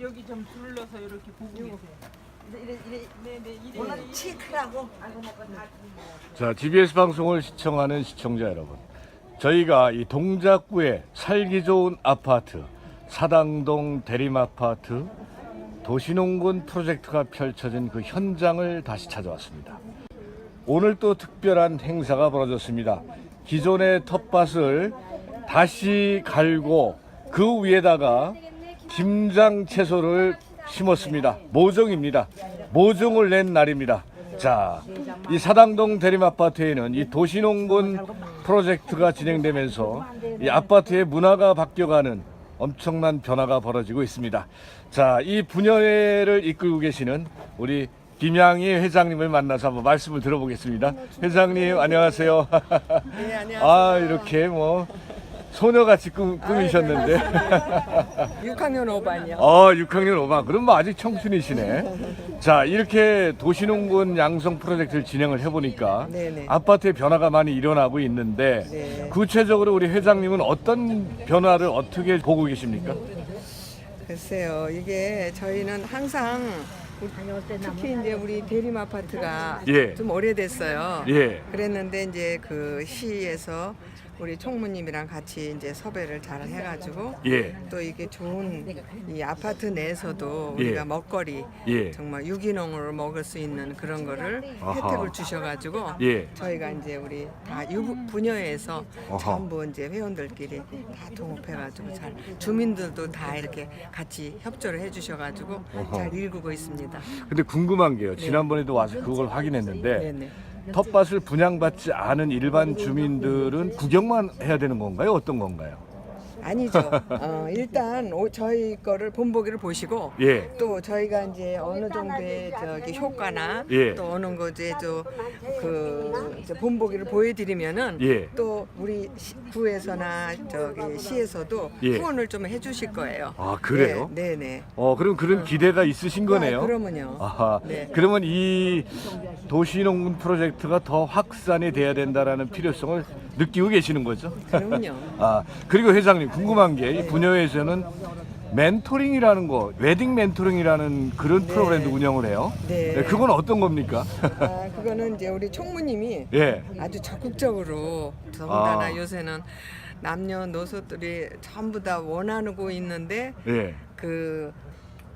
여기 좀 둘러서 이렇게 보고 계세요. 이래 이래 네네 이래. 오늘 치크라고 자, GBS 방송을 시청하는 시청자 여러분. 저희가 이 동작구에 살기 좋은 아파트, 사당동 대림 아파트, 도시농군 프로젝트가 펼쳐진 그 현장을 다시 찾아왔습니다. 오늘 또 특별한 행사가 벌어졌습니다. 기존의 텃밭을 다시 갈고 그 위에다가 김장 채소를 심었습니다. 모종입니다. 모종을 낸 날입니다. 자, 이 사당동 대림 아파트에는 이 도시농군 프로젝트가 진행되면서 이 아파트의 문화가 바뀌어가는 엄청난 변화가 벌어지고 있습니다. 자, 이 분야회를 이끌고 계시는 우리 김양희 회장님을 만나서 한번 말씀을 들어보겠습니다. 회장님 안녕하세요. 네 안녕하세요. 아 이렇게 뭐 소녀같이 꾸, 꾸미셨는데. 6학년 5반이요. 어, 6학년 5반. 그럼 뭐 아직 청춘이시네. 자, 이렇게 도시농군 양성 프로젝트를 진행을 해보니까 네네. 아파트의 변화가 많이 일어나고 있는데 네. 구체적으로 우리 회장님은 어떤 변화를 어떻게 보고 계십니까? 글쎄요 이게 저희는 항상 우리- 특히 이제 우리 대림 아파트가 예. 좀 오래됐어요. 예. 그랬는데 이제 그 시에서 우리 총무님이랑 같이 이제 섭외를 잘 해가지고 예. 또 이게 좋은 이 아파트 내에서도 예. 우리가 먹거리 예. 정말 유기농으로 먹을 수 있는 그런 거를 아하. 혜택을 주셔가지고 예. 저희가 이제 우리 다 유 분야에서 아하. 전부 이제 회원들끼리 다 동업해가지고 잘 주민들도 다 이렇게 같이 협조를 해주셔가지고 아하. 잘 일구고 있습니다. 근데 궁금한 게요. 지난번에도 와서 그걸 확인했는데 네네. 텃밭을 분양받지 않은 일반 주민들은 구경만 해야 되는 건가요? 어떤 건가요? 아니죠. 어, 일단 오- 저희 거를 본보기를 보시고 예. 또 저희가 이제 어느 정도의 저기 효과나 예. 또 어느 거제 저그 본보기를 보여드리면은 예. 또 우리 시- 구에서나 저기 시에서도 예. 후원을 좀 해주실 거예요. 아, 그래요? 네, 네. 어, 그럼 그런 기대가 있으신 거네요. 아, 그러면요. 아하. 네. 그러면 이 도시농군 프로젝트가 더 확산이 돼야 된다라는 필요성을 느끼고 계시는 거죠? 그럼요. 아, 그리고 회장님 궁금한 게 이 분야에서는 멘토링이라는 거, 웨딩 멘토링이라는 그런 프로그램도 운영을 해요. 네. 그건 어떤 겁니까? 아, 그거는 이제 우리 총무님이 예. 아주 적극적으로 더군다나 아. 요새는 남녀노소들이 전부 다 원하고 있는데 예. 그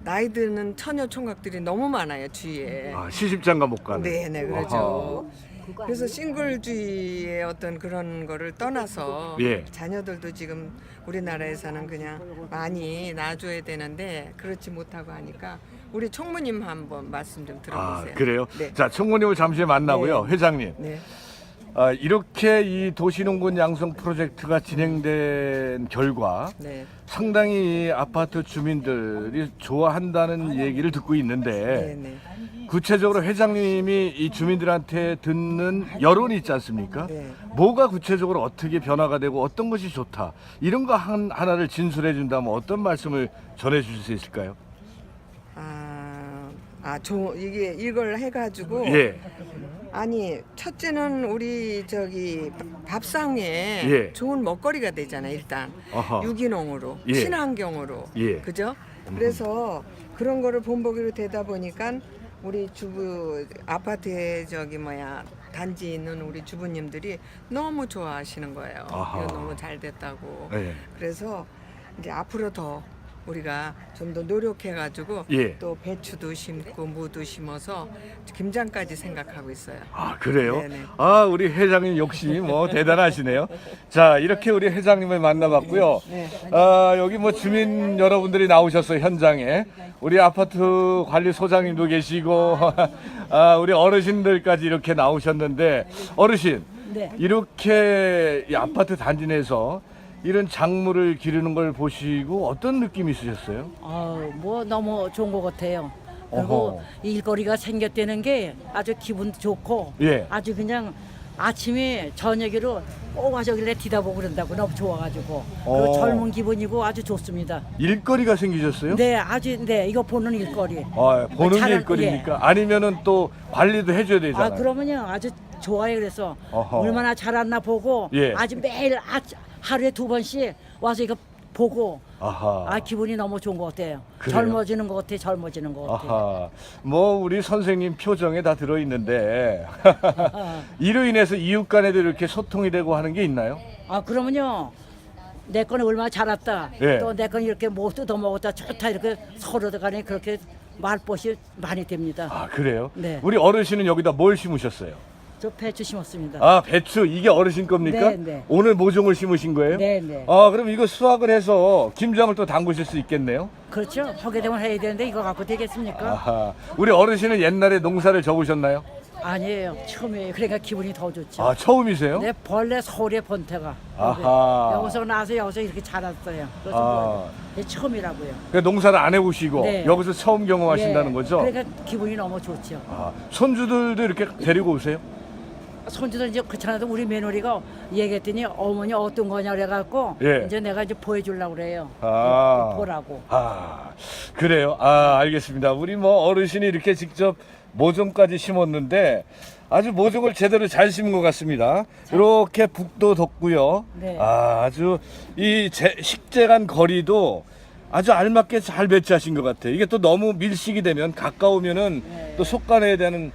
나이 드는 처녀 총각들이 너무 많아요 주위에. 아, 시집장가 못 가는. 네네 그렇죠. 그래서 싱글주의의 어떤 그런 거를 떠나서 예. 자녀들도 지금 우리나라에서는 그냥 많이 낳아줘야 되는데 그렇지 못하고 하니까 우리 총무님 한번 말씀 좀 아, 들어보세요. 그래요? 네. 자, 총무님을 잠시 만나고요. 회장님. 네. 아, 이렇게 이 도시농군 양성 프로젝트가 진행된 결과 네. 상당히 이 아파트 주민들이 좋아한다는 얘기를 듣고 네. 있는데 네. 구체적으로 회장님이 이 주민들한테 듣는 여론이 있지 않습니까? 네. 뭐가 구체적으로 어떻게 변화가 되고 어떤 것이 좋다 이런 거 한, 하나를 진술해 준다면 어떤 말씀을 전해 주실 수 있을까요? 아, 아, 저 이게 이걸 해가지고 예, 아니 첫째는 우리 저기 밥상에 예. 좋은 먹거리가 되잖아 일단 아하. 유기농으로 예. 친환경으로 예. 그죠? 그래서 그런 거를 본보기로 되다 보니까 우리 주부 아파트에 저기 뭐야 단지 있는 우리 주부님들이 너무 좋아하시는 거예요. 아하. 이거 너무 잘 됐다고. 예. 그래서 이제 앞으로 더 우리가 좀 더 노력해가지고 예. 또 배추도 심고 무도 심어서 김장까지 생각하고 있어요. 아 그래요? 네네. 아 우리 회장님 역시 뭐 대단하시네요. 자 이렇게 우리 회장님을 만나봤고요. 네. 아 여기 뭐 주민 여러분들이 나오셨어요 현장에 우리 아파트 관리 소장님도 계시고 아 우리 어르신들까지 이렇게 나오셨는데 어르신 네. 이렇게 이 아파트 단지 내에서 이런 작물을 기르는 걸 보시고 어떤 느낌이 있으셨어요? 어, 뭐 너무 좋은 것 같아요. 어허. 그리고 일거리가 생겼다는 게 아주 기분 좋고 예. 아주 그냥 아침에 저녁으로 꼭 와서 길래 뒤다보고 그런다고 너무 좋아가지고 어. 그 젊은 기분이고 아주 좋습니다. 일거리가 생기셨어요? 네, 아주 네 이거 보는 일거리. 아, 보는 게 잘한- 일거리입니까? 아니면은 또 관리도 해줘야 되잖아요. 아 그러면요 아주 좋아요. 그래서 어허. 얼마나 잘았나 보고 예. 아주 매일 아, 하루에 두 번씩 와서 이거 보고 아하. 아 기분이 너무 좋은 것 같아요. 그래요? 젊어지는 것 같아, 젊어지는 것 같아. 아하. 뭐 우리 선생님 표정에 다 들어 있는데 이로 인해서 이웃 간에도 이렇게 소통이 되고 하는 게 있나요? 아 그러면요. 내 거는 얼마나 잘났다. 예. 또내건 이렇게 못 뜯어 먹었다. 좋다 이렇게 서로 간에 그렇게 말벗이 많이 됩니다. 아, 그래요? 네. 우리 어르신은 여기다 뭘 심으셨어요? 저 배추 심었습니다. 아, 배추. 이게 어르신 겁니까? 네, 네. 오늘 모종을 심으신 거예요? 네, 네. 아, 그럼 이거 수확을 해서 김장을 또 담그실 수 있겠네요? 그렇죠. 하게 되면 해야 되는데 이거 갖고 되겠습니까? 아하. 우리 어르신은 옛날에 농사를 접으셨나요? 아 니에요. 처음이에요. 그러니까 기분이 더 좋죠. 아, 처음이세요? 내 벌레 서울의 번태가 아하. 여기서 나서 여기서 이렇게 자랐어요. 그래서 아. 뭐, 이게 처음이라고요. 그 농사를 안 해보시고 네. 여기서 처음 경험하신다는 예. 거죠? 그러니까 기분이 너무 좋죠. 아, 손주들도 이렇게 데리고 오세요? 손주들 이제 그렇잖아도 우리 며느리가 얘기했더니 어머니 어떤 거냐 그래갖고 예. 이제 내가 이제 보여주려고 그래요. 아. 보라고. 아, 그래요. 아, 알겠습니다. 우리 뭐 어르신이 이렇게 직접 모종까지 심었는데 아주 모종을 제대로 잘 심은 것 같습니다. 이렇게 북도 덥고요. 네. 아, 아주 이 제- 식재 간 거리도 아주 알맞게 잘 배치하신 것 같아요. 이게 또 너무 밀식이 되면 가까우면은 네. 또 속간해야 되는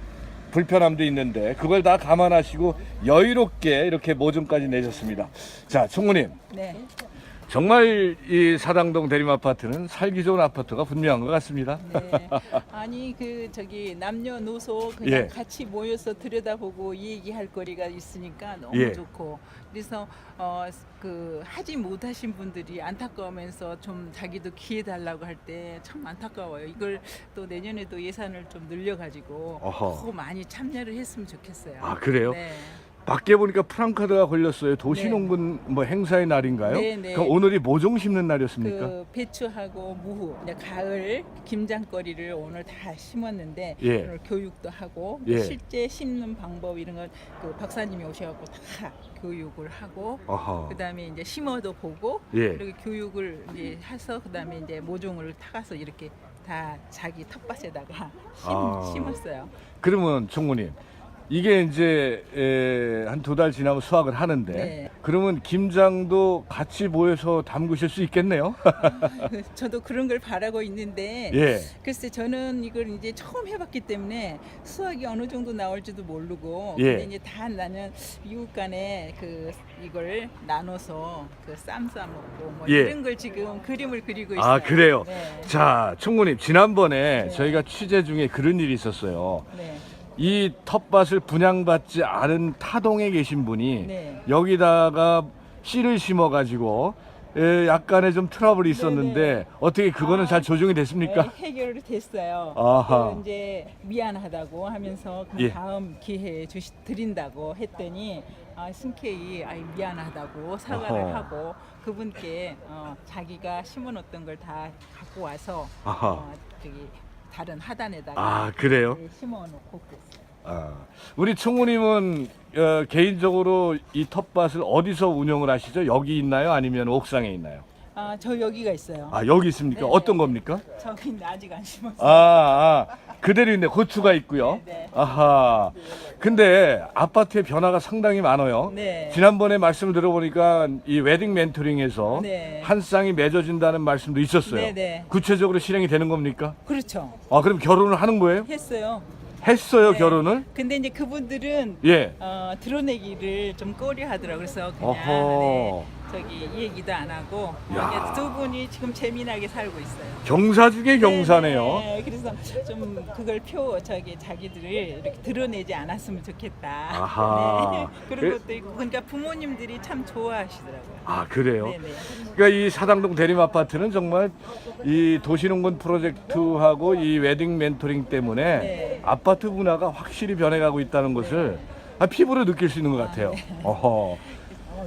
불편함도 있는데 그걸 다 감안하시고 여유롭게 이렇게 모종까지 내셨습니다. 자, 총무님. 네. 정말 이 사당동 대림 아파트는 살기 좋은 아파트가 분명한 것 같습니다. 네. 아니 그 저기 남녀노소 그냥 예. 같이 모여서 들여다보고 얘기할 거리가 있으니까 너무 예. 좋고 그래서 어 그 하지 못하신 분들이 안타까우면서 좀 자기도 기회 달라고 할 때 참 안타까워요. 이걸 또 내년에도 예산을 좀 늘려가지고 어허. 더 많이 참여를 했으면 좋겠어요. 아, 그래요? 네. 밖에 보니까 프랑카드가 걸렸어요. 도시농군 뭐 행사의 날인가요? 네, 네. 그럼 오늘이 모종 심는 날이었습니까? 그 배추하고 무후 이제 가을 김장거리를 오늘 다 심었는데 예. 오늘 교육도 하고 예. 실제 심는 방법 이런 걸그 박사님이 오셔갖고 다 교육을 하고 어허. 그다음에 이제 심어도 보고 예. 이렇게 교육을 이제 해서 그다음에 이제 모종을 타가서 이렇게 다 자기 텃밭에다가 심, 아. 심었어요. 그러면 총무님 이게 이제 한 두 달 지나면 수확을 하는데 네. 그러면 김장도 같이 모여서 담그실 수 있겠네요. 그 저도 그런 걸 바라고 있는데 예. 글쎄 저는 이걸 이제 처음 해봤기 때문에 수학이 어느 정도 나올지도 모르고 예. 근데 이제 다 나는 미국 간에 그 이걸 나눠서 그 쌈 싸먹고 뭐 예. 이런 걸 지금 그림을 그리고 있어요. 아 그래요. 네. 자 총무님 지난번에 네. 저희가 취재 중에 그런 일이 있었어요. 네. 이 텃밭을 분양받지 않은 타동에 계신 분이 네. 여기다가 씨를 심어가지고 에, 약간의 좀 트러블이 있었는데 네네. 어떻게 그거는 아, 잘 조정이 됐습니까? 네, 해결이 됐어요. 아하. 그 이제 미안하다고 하면서 그 예. 다음 기회에 주시 드린다고 했더니 아, 승케이 아 미안하다고 사과를 어허. 하고 그분께 어, 자기가 심어놓던 걸 다 갖고 와서 아하. 어, 저기 다른 하단에다가 아 그래요? 네, 심어놓고 그랬어요. 아, 우리 총무님은 어, 개인적으로 이 텃밭을 어디서 운영을 하시죠? 여기 있나요? 아니면 옥상에 있나요? 아, 저 여기가 있어요. 아 여기 있습니까? 네. 어떤 겁니까? 저기는 아직 안 심었어요. 아, 아 그대로 있네. 고추가 있고요. 네, 네. 아하. 근데 아파트의 변화가 상당히 많아요. 네. 지난번에 말씀을 들어보니까 이 웨딩 멘토링에서 네. 한 쌍이 맺어진다는 말씀도 있었어요. 네, 네. 구체적으로 실행이 되는 겁니까? 그렇죠. 아, 그럼 결혼을 하는 거예요? 했어요. 했어요, 네. 결혼을? 근데 이제 그분들은 예. 어, 드러내기를 좀 꺼려 하더라고요. 그래서 그냥 어허. 네, 저기 얘기도 안 하고 야. 두 분이 지금 재미나게 살고 있어요. 경사 중에 경사네요. 네, 네. 그래서 좀 그걸 표 저기 자기들을 이렇게 드러내지 않았으면 좋겠다. 아하. 네, 그런 그- 것도 있고 그러니까 부모님들이 참 좋아하시더라고요. 아, 그래요? 네, 네. 그러니까 이 사당동 대림 아파트는 정말 이 도시농군 프로젝트하고 이 웨딩 멘토링 때문에 네. 아파트 문화가 확실히 변해가고 있다는 것을 아, 피부로 느낄 수 있는 것 같아요. 네. 어허.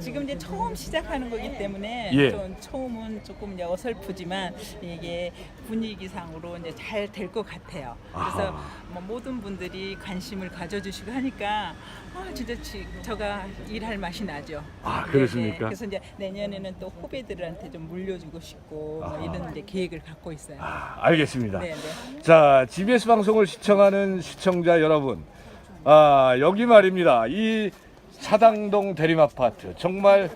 지금 이제 처음 시작하는 거기 때문에 예. 좀 처음은 조금 이제 어설프지만 이게 분위기상으로 이제 잘 될 것 같아요. 그래서 아하. 뭐 모든 분들이 관심을 가져주시고 하니까 아 진짜 지- 저가 일할 맛이 나죠. 아, 네, 그렇습니까? 네. 그래서 이제 내년에는 또 후배들한테 좀 물려주고 싶고 뭐 아하. 이런 이제 계획을 갖고 있어요. 아, 알겠습니다. 네, 네. 자, GBS 방송을 시청하는 시청자 여러분, 아, 여기 말입니다. 이 사당동 대림 아파트. 정말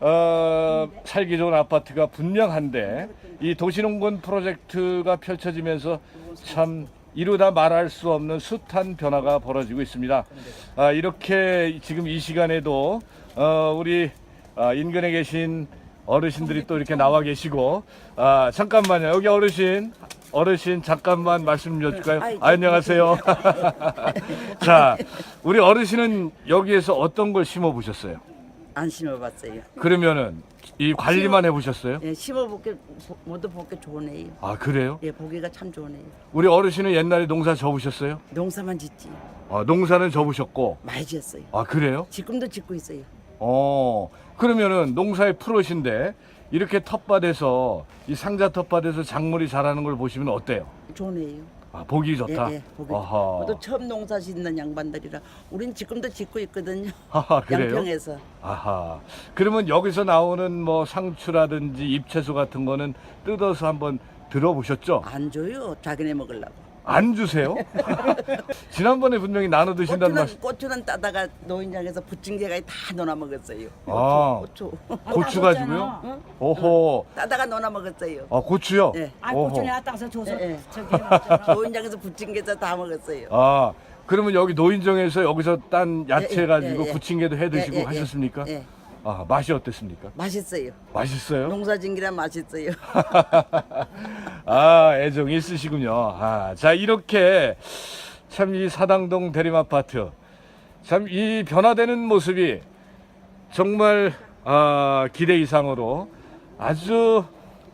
어, 살기 좋은 아파트가 분명한데 이 도시농군 프로젝트가 펼쳐지면서 참 이루다 말할 수 없는 숱한 변화가 벌어지고 있습니다. 아, 이렇게 지금 이 시간에도 어, 우리 아, 인근에 계신 어르신들이 또 이렇게 나와 계시고 아, 잠깐만요. 여기 어르신 어르신 잠깐만 말씀 좀 줄까요? 아, 안녕하세요. 자, 우리 어르신은 여기에서 어떤 걸 심어 보셨어요? 안 심어봤어요. 그러면은 이 관리만 해 보셨어요? 예, 심어볼게 보- 모두 볼게 좋네요. 아 그래요? 예, 보기가 참 좋네요. 우리 어르신은 옛날에 농사 접으셨어요? 농사만 짓지 아, 농사는 접으셨고 많이 지었어요. 아 그래요? 지금도 짓고 있어요. 어 그러면은 농사의 프로신데 이렇게 텃밭에서 이 상자 텃밭에서 작물이 자라는 걸 보시면 어때요? 좋네요. 아 보기 좋다. 예, 예, 보기. 아하. 모두 처음 농사 짓는 양반들이라 우린 지금도 짓고 있거든요. 하하 그래요? 양평에서 아하. 그러면 여기서 나오는 뭐 상추라든지 잎채소 같은 거는 뜯어서 한번 들어보셨죠? 안 줘요. 자기네 먹으려고. 안 주세요? 지난번에 분명히 나눠 드신다는 고추는, 말씀. 고추는 따다가 노인장에서 부침개가 다 넣어 먹었어요. 아. 고추. 고추 가지고요? 오호. 따다가 넣어 먹었어요. 아 고추요? 예. 아 오호. 고추 내가 따서 줘서 예, 예. 저기. 노인장에서 부침개서 다 먹었어요. 아 그러면 여기 노인정에서 여기서 딴 야채 예, 예, 가지고 예, 예. 부침개도 해 드시고 예, 예, 예. 하셨습니까? 예. 아 맛이 어땠습니까? 맛있어요. 맛있어요? 농사진기라 맛있어요. 아 애정이 있으시군요. 아, 자 이렇게 참 이 사당동 대림 아파트 참 이 변화되는 모습이 정말 아, 기대 이상으로 아주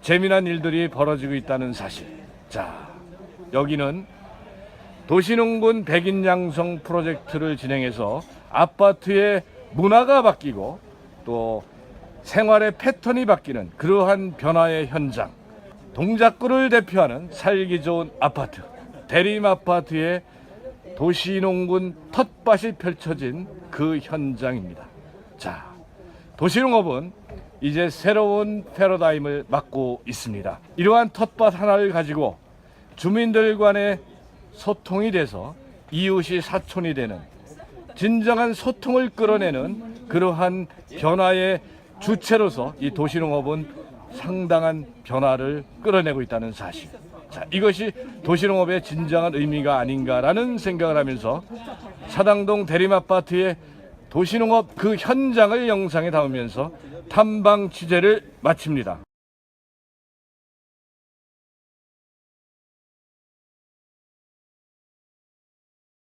재미난 일들이 벌어지고 있다는 사실. 자 여기는 도시농군 백인 양성 프로젝트를 진행해서 아파트의 문화가 바뀌고 또 생활의 패턴이 바뀌는 그러한 변화의 현장. 동작구를 대표하는 살기 좋은 아파트 대림 아파트의 도시농군 텃밭이 펼쳐진 그 현장입니다. 자, 도시농업은 이제 새로운 패러다임을 맞고 있습니다. 이러한 텃밭 하나를 가지고 주민들 간의 소통이 돼서 이웃이 사촌이 되는 진정한 소통을 끌어내는 그러한 변화의 주체로서 이 도시농업은 상당한 변화를 끌어내고 있다는 사실. 자, 이것이 도시농업의 진정한 의미가 아닌가라는 생각을 하면서 사당동 대림 아파트의 도시농업 그 현장을 영상에 담으면서 탐방 취재를 마칩니다.